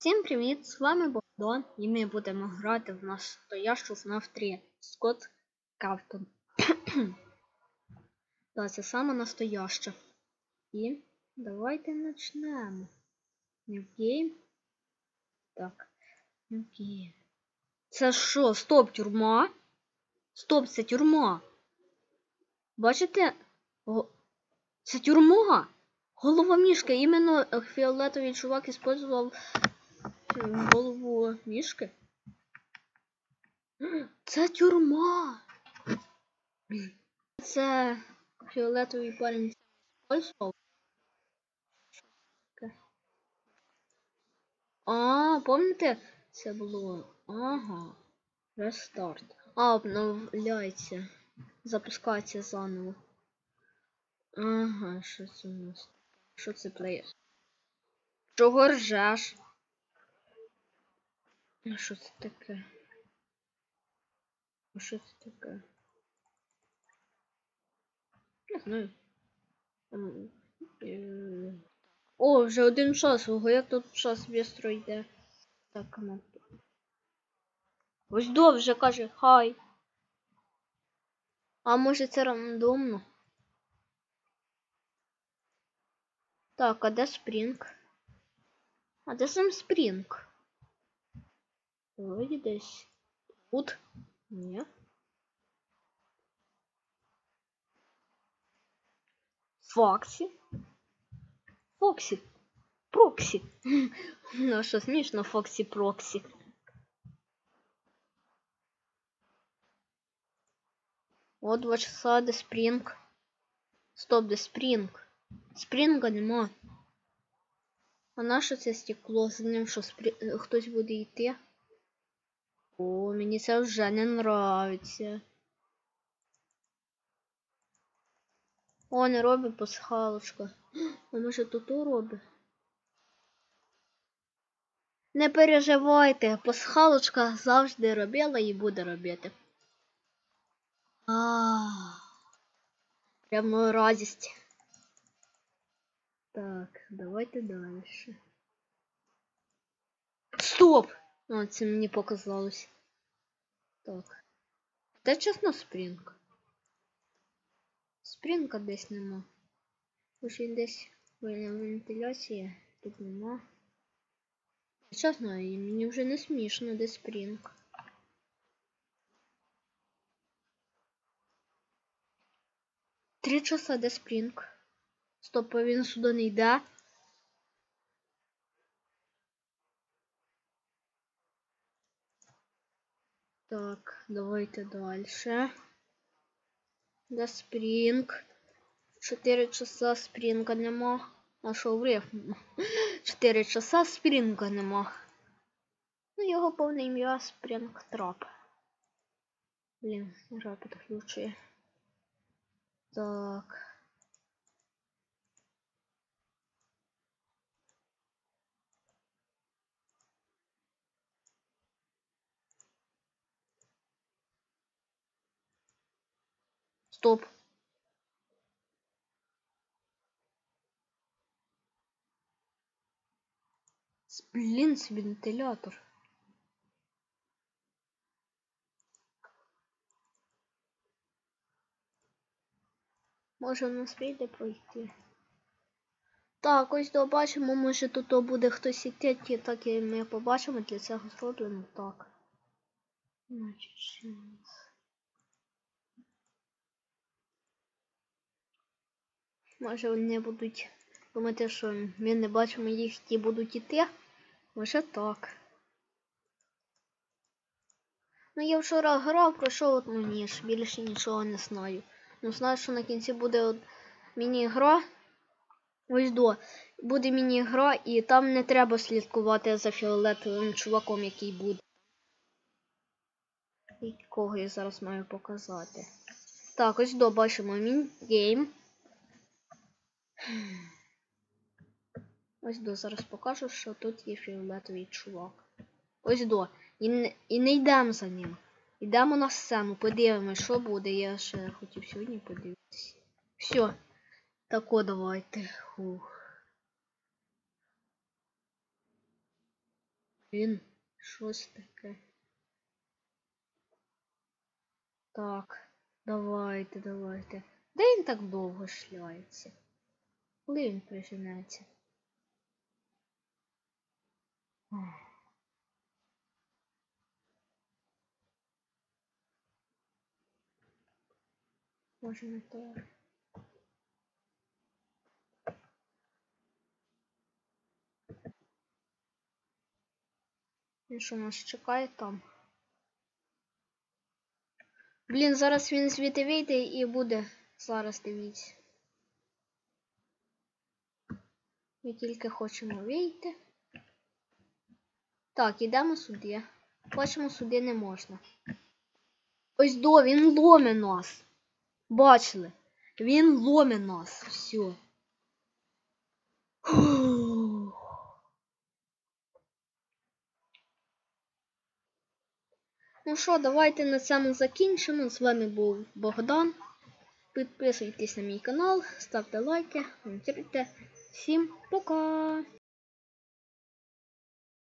Всім привіт! З вами Богдан і ми будемо грати в настоящу FNAF 3 Скотт Кавтон. Так, це саме настояще. І давайте почнемо. New Game. Так. New Game. Це що? Стоп, тюрма? Стоп, це тюрма. Бачите? Це тюрма? Голова мішки. Іменно е, фіолетовий чувак использував м, голову мішки. Це тюрма. Це фіолетовий парень. Таке. А, помните? Це було. Ага. Рестарт. А, обновляється. Запускається заново. Ага, що це у нас? Що це плеєр? Чого ржеш? А що це таке? А що це таке? Не знаю. Е, О, вже один час. Ого, як тут час бістро йде. Так, ну. Ось до каже хай. А може це рандомно? Так, а де Спрінг? А де сам Спрінг? Вроді десь. Тут? Ні. Фоксі? Фоксі. Проксі. Ну, що смішно, Фоксі Проксі. О, два часа, де Спрінг. Стоп, де Спрінг. Спрінга нема. А наше це стекло? За ним що спрі... хтось буде йти? О, мені це вже не нравиться. О, не робить пасхалочка. А може тут робить? Не переживайте, пасхалочка завжди робила і буде робити. А, прямо радість. Так, давайте дальше. Стоп! А, це мені показалось. Так. Де чесно спрінг? Спрінга десь нема. Може десь вільна вентиляція. Тут нема. Чесно, і мені вже не смішно, де спрінг. Три часа де спрінг. Стоп, а він сюди не йде. Так, давайте дальше. Де спрінг. Чотири часа спрінга нема. Що врив? Чотири часа спрінга нема. Ну, його повне ім'я Спрінг Трап. Блін, гра підключує. Так. Стоп. С- Блін, це вентилятор. Може в нас пройти. Так, ось побачимо, може тут буде хтось іти, так і ми побачимо, для цього зроблено так. Значить, ще. Може вони будуть думати, що ми не бачимо їх, ті будуть іти. Може так. Ну я вчора грав, пройшов одну ніж, більше нічого не знаю. Ну знаю, що на кінці буде міні-гра. Ось до. Буде міні-гра, і там не треба слідкувати за фіолетовим чуваком, який буде. Якого я зараз маю показати. Так, ось до бачимо міні-гейм. Ось до зараз покажу, що тут є фіолетовий чувак. Ось до. І і не йдемо за ним. Йдемо на сцену, подивимось, що буде. Я ще хотів сьогодні подивитися. Все. Тако давайте. Фух. Він щось таке. Так, давайте, давайте. Де він так довго шляється? Коли він приженеться? Ах. Може не то. Він що нас чекає там? Блін, зараз він звідти вийде і буде. Зараз дивіться. Ми тільки хочемо вийти. Так, ідемо сюди. Хочемо сюди не можна. Ось до, він ломе нас. Бачили? Він ломе нас. Все. Ну що, давайте на цьому закінчимо. З вами був Богдан. Підписуйтесь на мій канал, ставте лайки, коментуйте. Всім пока!